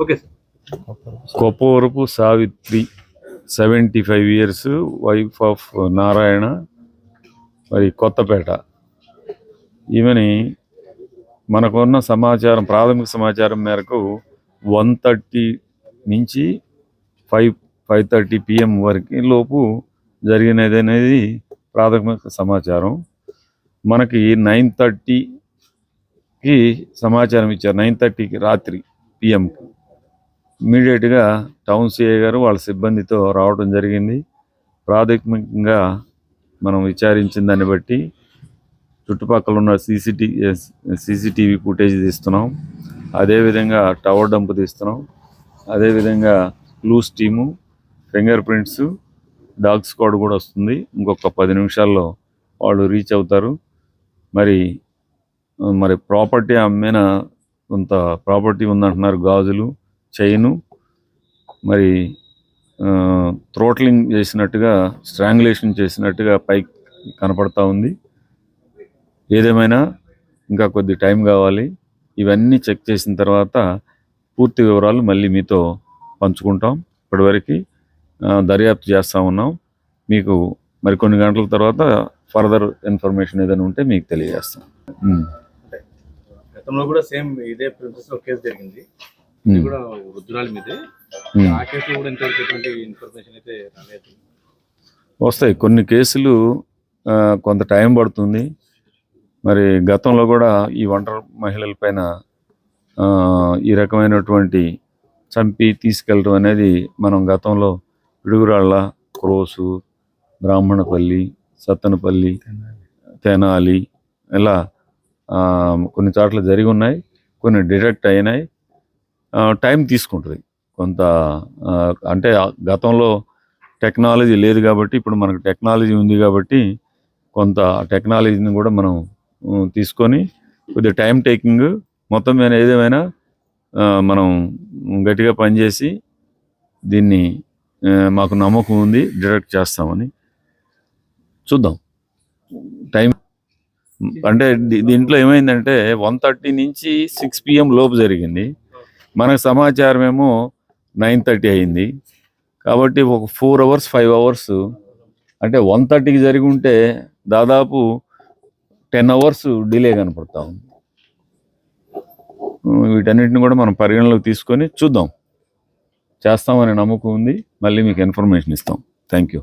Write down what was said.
Okay sir. Koppavarapu Savitri seventy five years wife of Narayana మరి కొత్తపేట. ఈమెని మనకున్న సమాచారం ప్రాథమిక సమాచారం మేరకు వన్ థర్టీ నుంచి ఫైవ్ ఫైవ్ థర్టీ పిఎం వరకు లోపు జరిగినది అనేది ప్రాథమిక సమాచారం. మనకి నైన్ థర్టీకి సమాచారం ఇచ్చారు నైన్ థర్టీకి రాత్రి పిఎంకి ఇమీడియట్గా టౌన్ సిఐ గారు వాళ్ళ సిబ్బందితో రావడం జరిగింది. ప్రాథమికంగా మనం విచారించిన దాన్ని బట్టి చుట్టుపక్కల ఉన్న సీసీటీ సీసీటీవీ ఫుటేజ్ తీస్తున్నాం. అదేవిధంగా టవర్ డంప్ తీస్తున్నాం. అదేవిధంగా clues team fingerprints dog squad కూడా వస్తుంది. ఇంకొక పది నిమిషాల్లో వాళ్ళు రీచ్ అవుతారు. మరి మరి ప్రాపర్టీ అమ్మిన కొంత ప్రాపర్టీ ఉందంటున్నారు గాజులు. చైను మరి థ్రోట్లింగ్ చేసినట్టుగా స్ట్రాంగులేషన్ చేసినట్టుగా పైకి కనపడతా ఉంది. ఏదేమైనా ఇంకా కొద్ది టైం కావాలి. ఇవన్నీ చెక్ చేసిన తర్వాత పూర్తి వివరాలు మళ్ళీ మీతో పంచుకుంటాం. ఇప్పటివరకు దర్యాప్తు చేస్తూ ఉన్నాం. మీకు మరికొన్ని గంటల తర్వాత ఫర్దర్ ఇన్ఫర్మేషన్ ఏదైనా ఉంటే మీకు తెలియజేస్తాం. గతంలో కూడా సేమ్ ఇదే ప్రిన్సెస్ కేసు జరిగింది. ఇది ఉమ్. కూడా వృద్ధురాలి మీదే. ఉమ్. ఆ కేసులో కూడా ఇంతవరకు ఎటువంటి ఇన్ఫర్మేషన్ అయితే రాలేదు. వస్తాయి. కొన్ని కేసులు కొంత టైం పడుతుంది. మరి గతంలో కూడా ఈ ఒంటరి మహిళల పైన ఈ రకమైనటువంటి చంపి తీసుకెళ్ళడం అనేది మనం గతంలో పిడుగురాళ్ళ క్రోసు బ్రాహ్మణపల్లి సత్తనపల్లి తెనాలి ఇలా కొన్ని చోట్ల జరిగి ఉన్నాయి. కొన్ని డిటెక్ట్ అయినాయి. టైం తీసుకుంటుంది. కొంత అంటే గతంలో టెక్నాలజీ లేదు కాబట్టి ఇప్పుడు మనకు టెక్నాలజీ ఉంది కాబట్టి కొంత టెక్నాలజీని కూడా మనం తీసుకొని కొద్దిగా టైం టేకింగ్ మొత్తం మీద ఏదేమైనా మనం గట్టిగా పనిచేసి దీన్ని మాకు నమ్మకం ఉంది డిడక్ట్ చేస్తామని చూద్దాం. టైం అంటే దీంట్లో ఏమైందంటే వన్ థర్టీ నుంచి సిక్స్ పిఎం లోపు జరిగింది. మనకు సమాచారం ఏమో నైన్ థర్టీ అయింది. కాబట్టి ఒక ఫోర్ అవర్స్ ఫైవ్ అవర్స్ అంటే వన్ థర్టీకి జరిగి ఉంటే దాదాపు టెన్ అవర్స్ డిలే కనపడతా ఉంది. వీటన్నిటిని కూడా మనం పరిగణలోకి తీసుకొని చూద్దాం. చేస్తామనే నమ్మకం ఉంది. మళ్ళీ మీకు ఇన్ఫర్మేషన్ ఇస్తాం. Thank you.